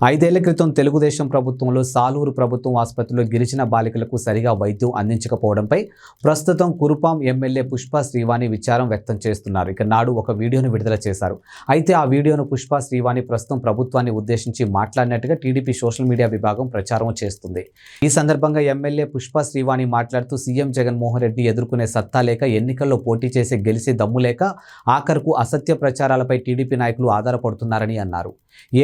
ఐదేళ్ళ క్రితం తెలుగుదేశం ప్రభుత్వంలో సాలూరు ప్రభుత్వం ఆసుపత్రిలో గిరిజన బాలికలకు సరిగా వైద్యం అందించకపోవడంపై ప్రస్తుతం కురుపాం ఎమ్మెల్యే పుష్ప శ్రీవాణి విచారం వ్యక్తం చేస్తున్నారు. ఇక నాడు ఒక వీడియోను విడుదల చేశారు. అయితే ఆ వీడియోను పుష్ప శ్రీవాణి ప్రస్తుతం ప్రభుత్వాన్ని ఉద్దేశించి మాట్లాడినట్టుగా టీడీపీ సోషల్ మీడియా విభాగం ప్రచారం చేస్తుంది. ఈ సందర్భంగా ఎమ్మెల్యే పుష్ప శ్రీవాణి మాట్లాడుతూ సీఎం జగన్మోహన్ రెడ్డి ఎదుర్కొనే సత్తా లేక ఎన్నికల్లో పోటీ చేసి గెలిచే దమ్ము లేక ఆఖరుకు అసత్య ప్రచారాలపై టీడీపీ నాయకులు ఆధారపడుతున్నారని అన్నారు.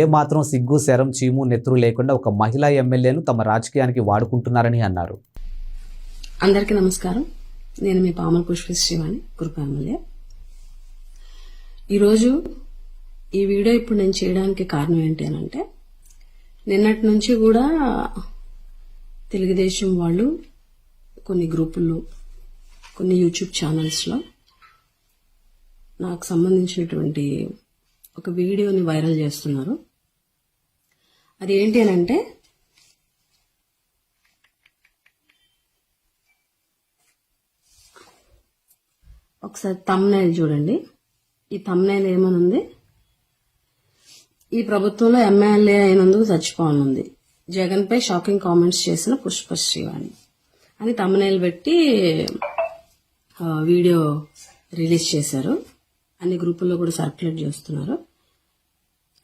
ఏ మాత్రం సిగ్గు శర చీము నెత్తురు లేకుండా ఒక మహిళా ఎమ్మెల్యేను తమ రాజకీయానికి వాడుకుంటున్నారని అన్నారు. అందరికీ నమస్కారం. నేను మీ పామల పుష్ప శ్రీవాణి కృప ఎమ్మెల్యే. ఈరోజు ఈ వీడియో ఇప్పుడు నేను చేయడానికి కారణం ఏంటి అని అంటే నిన్నటి నుంచి కూడా తెలుగుదేశం వాళ్ళు కొన్ని గ్రూపుల్లో కొన్ని యూట్యూబ్ ఛానల్స్లో నాకు సంబంధించినటువంటి ఒక వీడియోని వైరల్ చేస్తున్నారు. అది ఏంటి అని అంటే ఒకసారి తమ్నైల్ చూడండి. ఈ తమ్నైల్ ఏమనుంది? ఈ ప్రభుత్వంలో ఎమ్మెల్యే అయినందుకు చచ్చిపోనుంది. జగన్ పై షాకింగ్ కామెంట్స్ చేసిన పుష్ప శ్రీవాణి అని తమ్నైల్ పెట్టి వీడియో రిలీజ్ చేశారు. అన్ని గ్రూపుల్లో కూడా సర్క్యులేట్ చేస్తున్నారు.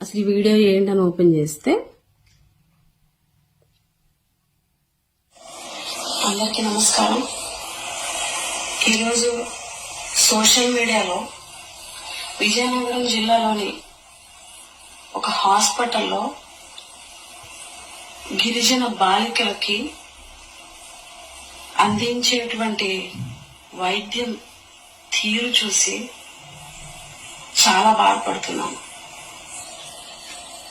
అసలు ఈ వీడియో ఏంటని ఓపెన్ చేస్తే అందరికీ నమస్కారం. ఈరోజు సోషల్ మీడియాలో విజయనగరం జిల్లాలోని ఒక హాస్పిటల్లో గిరిజన బాలికలకి అందించేటువంటి వైద్యం తీరు చూసి చాలా బాధపడుతున్నాను.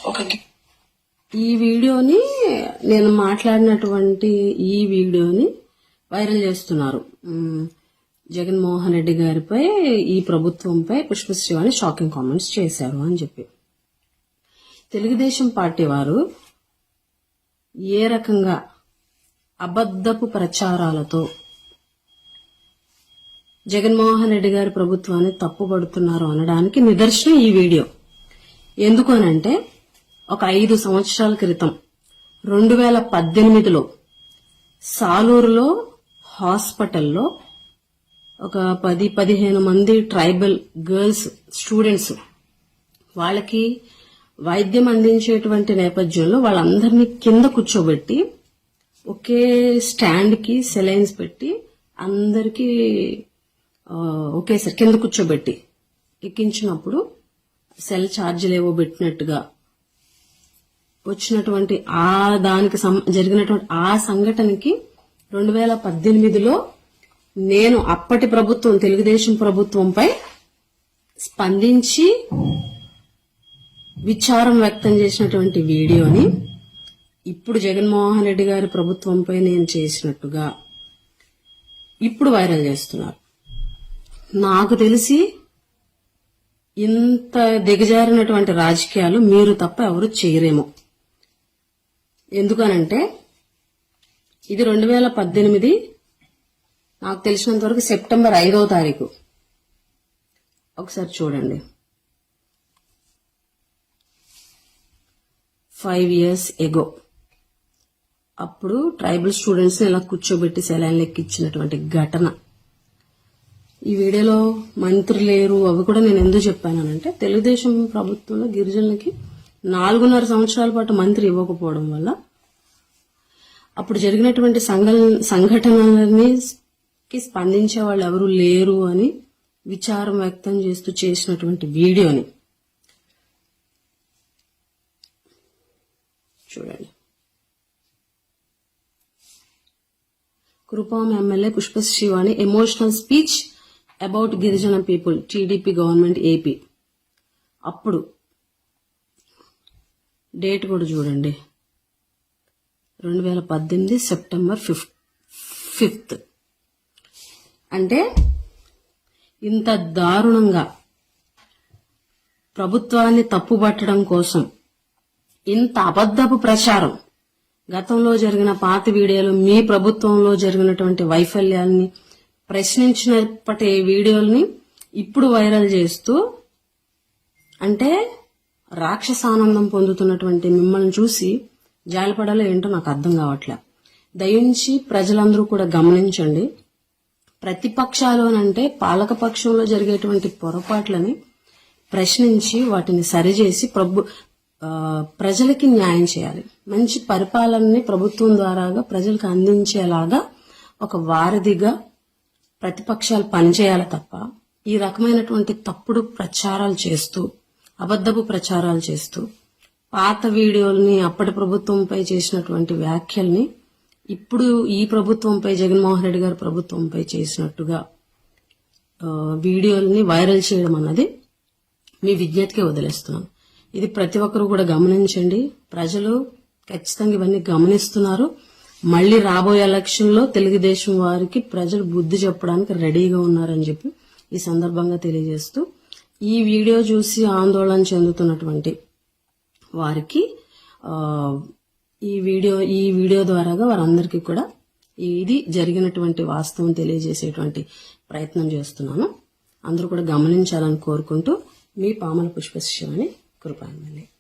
ఒక ఈ వీడియోని నేను మాట్లాడినటువంటి ఈ వీడియోని వైరల్ చేస్తున్నారు. జగన్మోహన్ రెడ్డి గారిపై ఈ ప్రభుత్వంపై పుష్పశ్రీవాణి షాకింగ్ కామెంట్స్ చేశారు అని చెప్పి. తెలుగుదేశం పార్టీ వారు ఏ రకంగా అబద్ధపు ప్రచారాలతో జగన్మోహన్ రెడ్డి గారి ప్రభుత్వాన్ని తప్పుపడుతున్నారు అనడానికి నిదర్శనం ఈ వీడియో. ఎందుకు అనంటే ఒక ఐదు సంవత్సరాల క్రితం రెండు వేల పద్దెనిమిదిలో సాలూరులో హాస్పిటల్లో ఒక పది పదిహేను మంది ట్రైబల్ గర్ల్స్ స్టూడెంట్స్ వాళ్ళకి వైద్యం అందించేటువంటి నేపథ్యంలో వాళ్ళందరినీ కింద కూర్చోబెట్టి ఒకే స్టాండ్కి సెలైన్స్ పెట్టి అందరికీ ఒకేసారి కింద కూర్చోబెట్టి ఎక్కించినప్పుడు సెల్ ఛార్జీలు ఏవో పెట్టినట్టుగా వచ్చినటువంటి ఆ దానికి సం- జరిగినటువంటి ఆ సంఘటనకి రెండు వేల పద్దెనిమిదిలో నేను అప్పటి ప్రభుత్వం తెలుగుదేశం ప్రభుత్వంపై స్పందించి విచారం వ్యక్తం చేసినటువంటి వీడియోని ఇప్పుడు జగన్మోహన్ రెడ్డి గారి ప్రభుత్వంపై నేను చేసినట్టుగా ఇప్పుడు వైరల్ చేస్తున్నారు. నాకు తెలిసి ఇంత దిగజారినటువంటి రాజకీయాలు మీరు తప్ప ఎవరు చేయరేమో. ఎందుకనంటే ఇది రెండు వేల పద్దెనిమిది నాకు తెలిసినంత వరకు సెప్టెంబర్ ఐదవ తారీఖు. ఒకసారి చూడండి. ఫైవ్ ఇయర్స్ ఎగో అప్పుడు ట్రైబల్ స్టూడెంట్స్ ఇలా కూర్చోబెట్టి సెలైన్ లెక్కిచ్చినటువంటి ఘటన. ఈ వీడియోలో మంత్రి లేరు అవి కూడా నేను ఎందుకు చెప్పానంటే తెలుగుదేశం ప్రభుత్వంలో గిరిజనులకి నాలుగున్నర సంవత్సరాల పాటు మంత్రి ఇవ్వకపోవడం వల్ల అప్పుడు జరిగినటువంటి సంఘ సంఘటనలని కి స్పందించే వాళ్ళు ఎవరు లేరు అని విచారం వ్యక్తం చేస్తూ చేసినటువంటి వీడియోని చూడండి. Kurupam MLA Pushpa Sivani emotional speech about girijana people TDP government AP. అప్పుడు డేట్ కూడా చూడండి. రెండు వేల పద్దెనిమిది సెప్టెంబర్ ఫిఫ్త్ ఫిఫ్త్. అంటే ఇంత దారుణంగా ప్రభుత్వాన్ని తప్పుపట్టడం కోసం ఇంత అబద్ధపు ప్రచారం. గతంలో జరిగిన పాత వీడియోలు మీ ప్రభుత్వంలో జరిగినటువంటి వైఫల్యాల్ని ప్రశ్నించినప్పటి వీడియోల్ని ఇప్పుడు వైరల్ చేస్తూ అంటే రాక్షసానందం పొందుతున్నటువంటి మిమ్మల్ని చూసి జాలిపడాలో ఏంటో నాకు అర్థం కావట్లే. దయించి ప్రజలందరూ కూడా గమనించండి. ప్రతిపక్షాలోనంటే పాలక పక్షంలో జరిగేటువంటి పొరపాట్లని ప్రశ్నించి వాటిని సరిచేసి ప్రభు ప్రజలకి న్యాయం చేయాలి. మంచి పరిపాలనని ప్రభుత్వం ద్వారాగా ప్రజలకు అందించేలాగా ఒక వారధిగా ప్రతిపక్షాలు పనిచేయాలి తప్ప ఈ రకమైనటువంటి తప్పుడు ప్రచారాలు చేస్తూ అబద్ధపు ప్రచారాలు చేస్తూ పాత వీడియోల్ని అప్పటి ప్రభుత్వంపై చేసినటువంటి వ్యాఖ్యల్ని ఇప్పుడు ఈ ప్రభుత్వంపై జగన్మోహన్ రెడ్డి గారి ప్రభుత్వంపై చేసినట్టుగా వీడియోల్ని వైరల్ చేయడం అన్నది మీ విజ్ఞతకే వదిలేస్తున్నాను. ఇది ప్రతి ఒక్కరు కూడా గమనించండి. ప్రజలు ఖచ్చితంగా ఇవన్నీ గమనిస్తున్నారు. మళ్ళీ రాబోయే ఎలక్షన్లో తెలుగుదేశం వారికి ప్రజలు బుద్ధి చెప్పడానికి రెడీగా ఉన్నారని చెప్పి ఈ సందర్భంగా తెలియజేస్తూ ఈ వీడియో చూసి ఆందోళన చెందుతున్నటువంటి వారికి ఈ వీడియో ఈ వీడియో ద్వారాగా వారందరికీ కూడా ఇది జరిగినటువంటి వాస్తవం తెలియజేసేటువంటి ప్రయత్నం చేస్తున్నాను. అందరూ కూడా గమనించాలని కోరుకుంటూ మీ పామల పుష్పశివాని కృపాంజలి